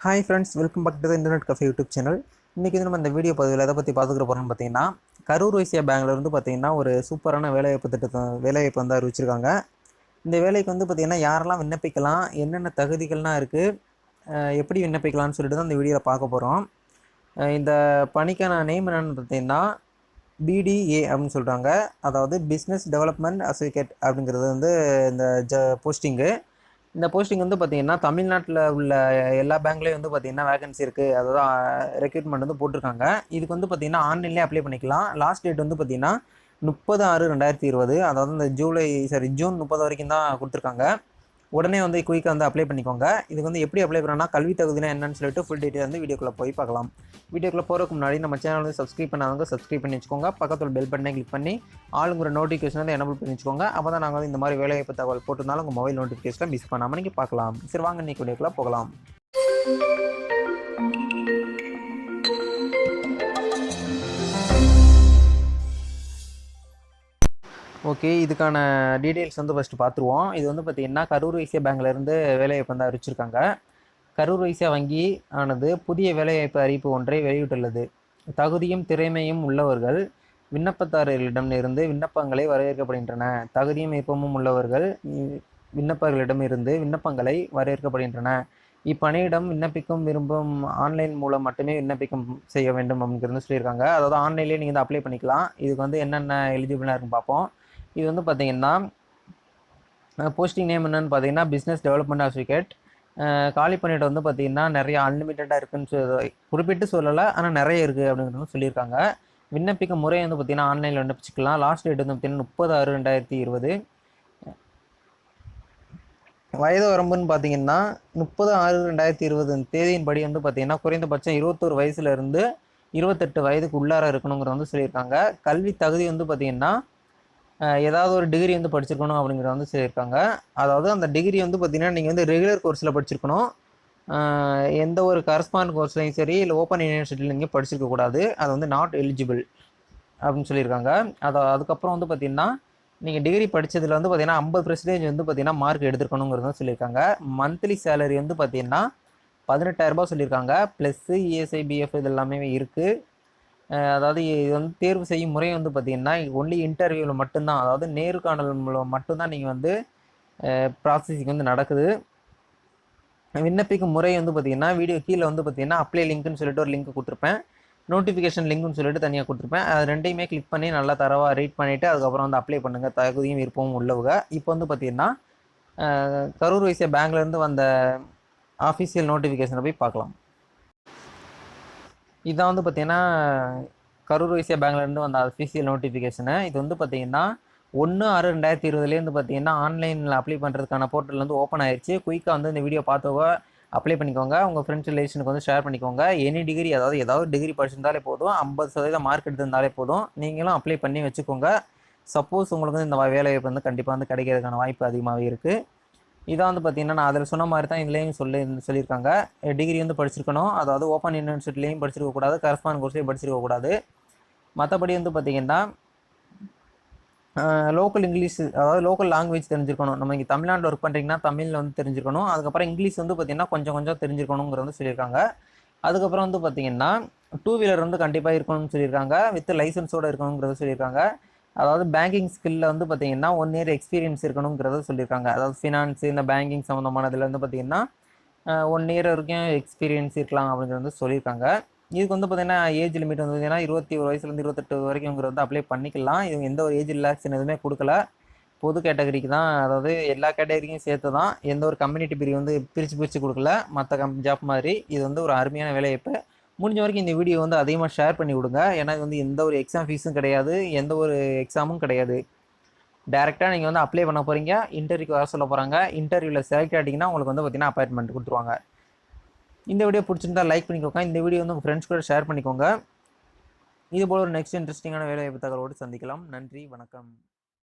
Hi friends welcome back to the internet cafe YouTube channel இன்றைக்கி வந்து நம்ம இந்த வீடியோ பதிவில் எதை பற்றி பார்த்துக்கிற போகிறோம்னு பார்த்தீங்கன்னா கரூர் வைசியா பேங்க்ல இருந்து பார்த்தீங்கன்னா ஒரு சூப்பரான வேலைவாய்ப்பு திட்டத்தை வேலைவாய்ப்பு வந்து அறிவிச்சிருக்காங்க. இந்த வேலைக்கு வந்து பார்த்திங்கன்னா யாரெல்லாம் விண்ணப்பிக்கலாம் என்னென்ன தகுதிகள்லாம் இருக்குது எப்படி விண்ணப்பிக்கலாம்னு சொல்லிட்டு தான் இந்த வீடியோவில் பார்க்க போகிறோம் இந்த பணிக்கான நேம் என்னென்னு பார்த்தீங்கன்னா பிடிஏ அப்படின்னு சொல்கிறாங்க அதாவது பிஸ்னஸ் டெவலப்மெண்ட் அசோசியேட் அப்படிங்கிறது வந்து இந்த ஜ போஸ்டிங்கு இந்த போஸ்டிங் வந்து பார்த்தீங்கன்னா தமிழ்நாட்டில் உள்ள எல்லா பேங்க்லேயும் வந்து பார்த்தீங்கன்னா வேகன்சி இருக்குது அதாவது ரெக்ரூட்மெண்ட் வந்து போட்டிருக்காங்க. இதுக்கு வந்து பார்த்தீங்கன்னா ஆன்லைன்லேயே அப்ளை பண்ணிக்கலாம். லாஸ்ட் டேட் வந்து பார்த்தீங்கன்னா முப்பது ஆறு ரெண்டாயிரத்தி இருபது. அதாவது இந்த ஜூலை சாரி ஜூன் முப்பது வரைக்கும் தான் கொடுத்துருக்காங்க. உடனே வந்து குயிக்காக வந்து அப்ளை பண்ணிக்கோங்க. இதுக்கு வந்து எப்படி அப்ளை பண்ணணும்னா கல்வி தகுதினா என்னன்னு சொல்லிட்டு ஃபுல் டீட்டெயில் வந்து வீடியோக்குள்ளே போய் பார்க்கலாம். வீடியோக்குள்ளே போகிறதுக்கு முன்னாடி நம்ம சேனல் வந்து சப்ஸ்கிரைப் பண்ணாதவங்க சப்ஸ்கிரைப் பண்ணி வச்சுக்கோங்க. பக்கத்தில் பெல் பட்டனை கிளிக் பண்ணி ஆளுங்கிற நோட்டிஃபிகேஷன் வந்து எனபிள் பண்ணி வச்சுக்கோங்க. அப்போ தான் நாங்கள் வந்து இந்த மாதிரி வேலைவாய்ப்பு தகவல் போட்டிருந்தாலும் உங்கள் மொபைல் நோட்டிஃபிகேஷன் மிஸ் பண்ணாமல் நீங்கள் பார்க்கலாம். சரி வாங்க இன்னைக்கு வீடியோக்குள்ளே போகலாம். ஓகே இதுக்கான டீட்டெயில்ஸ் வந்து ஃபஸ்ட்டு பார்த்துருவோம் இது வந்து பார்த்திங்கன்னா கரூர் வைசியா பேங்க்லேருந்து வேலைவாய்ப்பு வந்து அறிவிச்சிருக்காங்க. கரூர் வைசியா வங்கி ஆனது புதிய வேலைவாய்ப்பு அறிவிப்பு ஒன்றை வெளியிட்டுள்ளது. தகுதியும் திறமையும் உள்ளவர்கள் விண்ணப்பதாரர்களிடம் இருந்து விண்ணப்பங்களை வரவேற்கப்படுகின்றன. தகுதியும் விருப்பமும் உள்ளவர்கள் விண்ணப்பர்களிடம் இருந்து விண்ணப்பங்களை வரவேற்கப்படுகின்றன. இப்பணியிடம் விண்ணப்பிக்கும் விரும்பும் ஆன்லைன் மூலம் மட்டுமே விண்ணப்பிக்கும் செய்ய வேண்டும் அப்படிங்கிறது சொல்லியிருக்காங்க. அதாவது ஆன்லைன்லேயே நீங்கள் வந்து அப்ளை பண்ணிக்கலாம். இதுக்கு வந்து என்னென்ன எலிஜிபிளாக இருக்குன்னு பார்ப்போம். இது வந்து பார்த்தீங்கன்னா போஸ்டிங் நேம் என்னென்னு பார்த்தீங்கன்னா பிஸ்னஸ் டெவலப்மெண்ட் அசோசியேட் காலி பண்ணிட்டு வந்து பார்த்தீங்கன்னா நிறைய அன்லிமிட்டடாக இருக்குன்னு சொல்லி குறிப்பிட்டு சொல்லலை ஆனால் நிறைய இருக்குது அப்படிங்கிறது சொல்லியிருக்காங்க. விண்ணப்பிக்க முறை வந்து பார்த்தீங்கன்னா ஆன்லைனில் விண்ணப்பிச்சுக்கலாம். லாஸ்ட் டேட் வந்து பார்த்தீங்கன்னா முப்பது ஆறு ரெண்டாயிரத்தி இருபது. வயது வரம்புன்னு பார்த்தீங்கன்னா முப்பது ஆறு ரெண்டாயிரத்தி இருபது தேதியின்படி வந்து பார்த்தீங்கன்னா குறைந்தபட்சம் இருபத்தோரு வயசுலேருந்து இருபத்தெட்டு வயதுக்கு உள்ளார இருக்கணுங்கிற வந்து சொல்லியிருக்காங்க. கல்வி தகுதி வந்து பார்த்தீங்கன்னா ஏதாவது ஒரு டிகிரி வந்து படிச்சிருக்கணும் அப்படிங்கிறத வந்து சொல்லியிருக்காங்க. அதாவது அந்த டிகிரி வந்து பார்த்தீங்கன்னா நீங்கள் வந்து ரெகுலர் கோர்ஸில் படிச்சிருக்கணும். எந்த ஒரு கரஸ்பாண்ட் கோர்ஸ்லையும் சரி இல்லை ஓப்பன் யூனிவர்சிட்டியில் நீங்கள் படிச்சிருக்கக்கூடாது அது வந்து நாட் எலிஜிபிள் அப்படின்னு சொல்லியிருக்காங்க. அது அதுக்கப்புறம் வந்து பார்த்தீங்கன்னா நீங்கள் டிகிரி படித்ததில் வந்து பார்த்தீங்கன்னா ஐம்பது பர்சன்டேஜ் வந்து பார்த்தீங்கன்னா மார்க் எடுத்துருக்கணுங்கிறத சொல்லியிருக்காங்க. மந்த்லி சேலரி வந்து பார்த்தீங்கன்னா பதினெட்டாயிரரூபா சொல்லியிருக்காங்க. ப்ளஸ்ஸு இஎஸ்ஐ பிஎஃப் இது எல்லாமே இருக்குது அதாவது இது வந்து தேர்வு செய்யும் முறை வந்து பார்த்தீங்கன்னா ஒன்லி இன்டர்வியூவில் மட்டும்தான். அதாவது நேர்காணல் மூலம் மட்டும்தான் நீங்கள் வந்து ப்ராசஸிங் வந்து நடக்குது. விண்ணப்பிக்கும் முறை வந்து பார்த்தீங்கன்னா வீடியோ கீழே வந்து பார்த்தீங்கன்னா அப்ளை லிங்க்னு சொல்லிட்டு ஒரு லிங்க் கொடுத்துருப்பேன். நோட்டிஃபிகேஷன் லிங்க்னு சொல்லிட்டு தனியாக கொடுத்துருப்பேன். அது ரெண்டையுமே கிளிக் பண்ணி நல்லா தரவாக ரீட் பண்ணிவிட்டு அதுக்கப்புறம் வந்து அப்ளை பண்ணுங்கள் தகுதியும் விருப்பமும் உள்ளவங்க. இப்போ வந்து பார்த்திங்கன்னா கரூர் வைசியா பேங்க்லேருந்து வந்த ஆஃபீஷியல் நோட்டிஃபிகேஷனை போய் பார்க்கலாம். இதான் வந்து பார்த்தீங்கன்னா கரூர் வைசியா பேங்க்லேருந்து வந்த அஃபிஷியல் நோட்டிஃபிகேஷனு இது வந்து பார்த்தீங்கன்னா ஒன்று ஆறு ரெண்டாயிரத்தி இருபதுலேருந்து பார்த்தீங்கன்னா ஆன்லைனில் அப்ளை பண்ணுறதுக்கான போர்ட்டல் வந்து ஓப்பன் ஆயிடுச்சு குயிக்காக வந்து இந்த வீடியோ பார்த்தவங்க அப்ளை பண்ணிக்கோங்க. உங்கள் ஃப்ரெண்ட்ஸ் ரிலேஷனுக்கு வந்து ஷேர் பண்ணிக்கோங்க. எனி டிகிரி அதாவது ஏதாவது டிகிரி படிச்சிருந்தாலே போதும். ஐம்பது சதவீதம் மார்க் எடுத்திருந்தாலே போதும். நீங்களும் அப்ளை பண்ணி வச்சுக்கோங்க. சப்போஸ் உங்களுக்கு வந்து இந்த வேலை வாய்ப்பு வந்து கண்டிப்பாக வந்து கிடைக்கிறதுக்கான வாய்ப்பு அதிகமாகவே இருக்குது இதான் வந்து பார்த்தீங்கன்னா நான் அதில் சொன்ன மாதிரி தான் இதுலேயும் சொல்லி சொல்லியிருக்காங்க. டிகிரி வந்து படிச்சிருக்கணும். அதாவது ஓப்பன் யூனிவர்சிட்டிலையும் படிச்சிருக்கக்கூடாது கரஸ்பாண்ட் கோர்ஸ்லையும் படிச்சிருக்கக்கூடாது மற்றபடி வந்து பார்த்தீங்கன்னா லோக்கல் இங்கிலீஷ் அதாவது லோக்கல் லாங்குவேஜ் தெரிஞ்சிருக்கணும். நம்ம இங்கே தமிழ்நாட்டில் ஒர்க் பண்ணுறீங்கன்னா தமிழில் வந்து தெரிஞ்சிருக்கணும். அதுக்கப்புறம் இங்கிலீஷ் வந்து பார்த்தீங்கன்னா கொஞ்சம் கொஞ்சம் தெரிஞ்சிருக்கணுங்கிற வந்து சொல்லியிருக்காங்க. அதுக்கப்புறம் வந்து பார்த்தீங்கன்னா டூ வீலர் வந்து கண்டிப்பாக இருக்கணும்னு சொல்லியிருக்காங்க. வித் லைசன்ஸோடு இருக்கணுங்கிறத சொல்லியிருக்காங்க. அதாவது பேங்கிங் ஸ்கில்ல வந்து பார்த்தீங்கன்னா ஒன் இயர் எக்ஸ்பீரியன்ஸ் இருக்கணுங்கிறத சொல்லியிருக்காங்க. அதாவது ஃபினான்ஸ் இந்த பேங்கிங் சம்மந்தமானதுல வந்து பார்த்தீங்கன்னா ஒன் இயர் வரைக்கும் எக்ஸ்பீரியன்ஸ் இருக்கலாம் அப்படிங்கிறது வந்து சொல்லியிருக்காங்க. இதுக்கு வந்து பார்த்தீங்கன்னா ஏஜ் லிமிட் வந்து பார்த்தீங்கன்னா இருபத்தி ஒரு வயசுலேருந்து இருபத்தெட்டு வரைக்கும்ங்கிறது வந்து அப்ளை பண்ணிக்கலாம். இது எந்த ஒரு ஏஜ் ரிலாக்ஸன் எதுவுமே கொடுக்கல. பொது கேட்டகரிக்கு தான் அதாவது எல்லா கேட்டகரிக்கும் சேர்த்து தான் எந்த ஒரு கம்யூனிட்டி பிரிவு வந்து பிரித்து பிரித்து கொடுக்கல. மற்ற கம் ஜாப் மாதிரி இது வந்து ஒரு அருமையான வேலைவாய்ப்பு. முடிஞ்ச வரைக்கும் இந்த வீடியோ வந்து அதிகமாக ஷேர் பண்ணி விடுங்க. ஏன்னா வந்து எந்த ஒரு எக்ஸாம் ஃபீஸும் கிடையாது. எந்த ஒரு எக்ஸாமும் கிடையாது. டேரெக்டாக நீங்கள் வந்து அப்ளை பண்ண போகிறீங்க இன்டர்வியூக்கு வர சொல்ல போகிறாங்க இன்டர்வியூவில் செலக்ட் ஆகிட்டிங்கன்னா உங்களுக்கு வந்து பார்த்தீங்கன்னா அப்பாயின்மெண்ட் கொடுத்துருவாங்க. இந்த வீடியோ பிடிச்சிருந்தா லைக் பண்ணிக்கோங்க. இந்த வீடியோ வந்து உங்கள் ஃப்ரெண்ட்ஸ் கூட ஷேர் பண்ணிக்கோங்க. இதுபோல் ஒரு நெக்ஸ்ட் இன்ட்ரெஸ்டிங்கான வேலைவாய்ப்பு தகவலோடு சந்திக்கலாம். நன்றி. வணக்கம்.